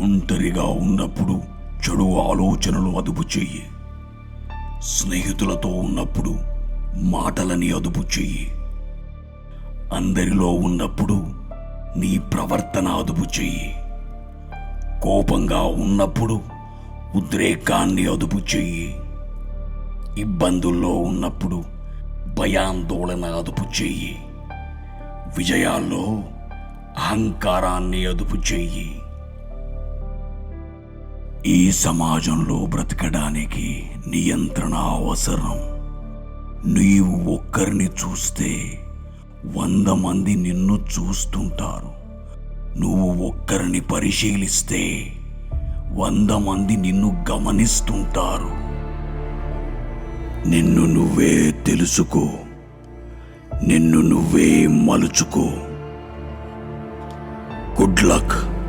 ఒంటరిగా ఉన్నప్పుడు చెడు ఆలోచనలు అదుపు చెయ్యి. స్నేహితులతో ఉన్నప్పుడు మాటలని అదుపు చెయ్యి. అందరిలో ఉన్నప్పుడు నీ ప్రవర్తన అదుపు చెయ్యి. కోపంగా ఉన్నప్పుడు ఉద్రేకాన్ని అదుపు చెయ్యి. ఇబ్బందుల్లో ఉన్నప్పుడు భయాందోళన అదుపు చెయ్యి. విజయాల్లో అహంకారాన్ని అదుపు చెయ్యి. ఈ సమాజంలో బ్రతకడానికి నియంత్రణ అవసరం. నీవు ఒక్కరిని చూస్తే వంద మంది నిన్ను చూస్తుంటారు. నువ్వు ఒక్కరిని పరిశీలిస్తే వంద మంది నిన్ను గమనిస్తుంటారు. నిన్ను నువ్వే తెలుసుకో. నిన్ను నువ్వే మలుచుకో. Good luck.